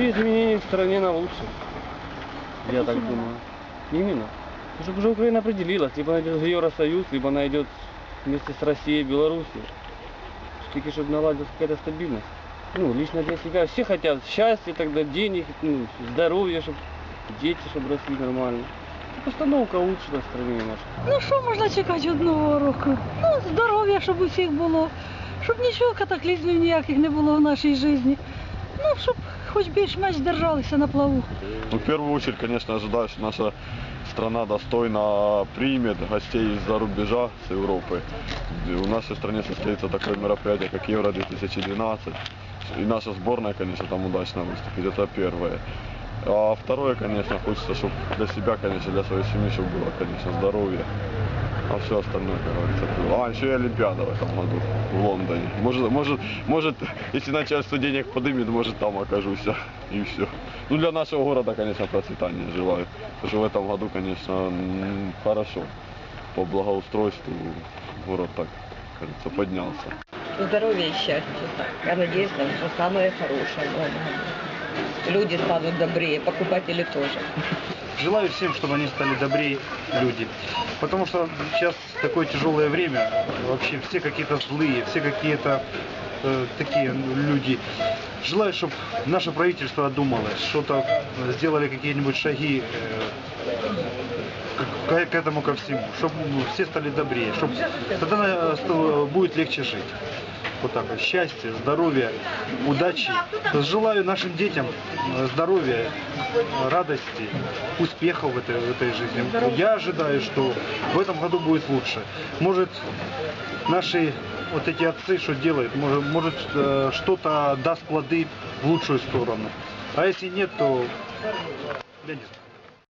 Вообще изменения в стране на лучше. Я так думаю. Именно. Потому что уже Украина определилась, либо она идет в Евросоюз, либо она идет вместе с Россией, Белоруссией. Только чтобы наладилась какая-то стабильность. Ну, лично для себя. Все хотят счастья, тогда денег, ну, здоровья, чтобы дети, чтобы росли нормально. Постановка улучшилась в стране нашей. Ну що можна чекати від нового року? Ну, здоров'я, щоб усіх було, щоб нічого катаклізмів ніяких не було в нашій житті. Ну, щоб хоч більш-менш держалися на плаву. Ну, в первую очередь, конечно, ожидаю, что наша страна достойно примет гостей из-за рубежа, с Европы. В нашей стране состоится такое мероприятие, как Евро-2012. И наша сборная, конечно, там удачно выступит. Это первое. А второе, конечно, хочется, чтобы для себя, конечно, для своей семьи, чтобы было, конечно, здоровье. А все остальное, говорится, было. А, еще и Олимпиада в этом году в Лондоне. Может, может, может, если начальство денег подымет, может, там окажусь. И все. Ну, для нашего города, конечно, процветания желаю. Потому что в этом году, конечно, хорошо. По благоустройству город так, кажется, поднялся. здоровья и счастья. Я надеюсь, что самое хорошее в новом году. Люди станут добрее, покупатели тоже. Желаю всем, чтобы они стали добрее люди. Потому что сейчас такое тяжелое время, вообще все какие-то злые, все какие-то э, такие люди. Желаю, чтобы наше правительство одумалось, что-то сделали какие-нибудь шаги э, к, к этому ко всему, чтобы все стали добрее, чтобы тогда э, будет легче жить. Вот так. Счастья, здоровья, удачи. Желаю нашим детям э, здоровья, радости, успехов в этой, в этой жизни. Я ожидаю, что в этом году будет лучше. Может, наши вот эти отцы что делают? Может, может э, что-то даст плоды в лучшую сторону. А если нет, то я не знаю.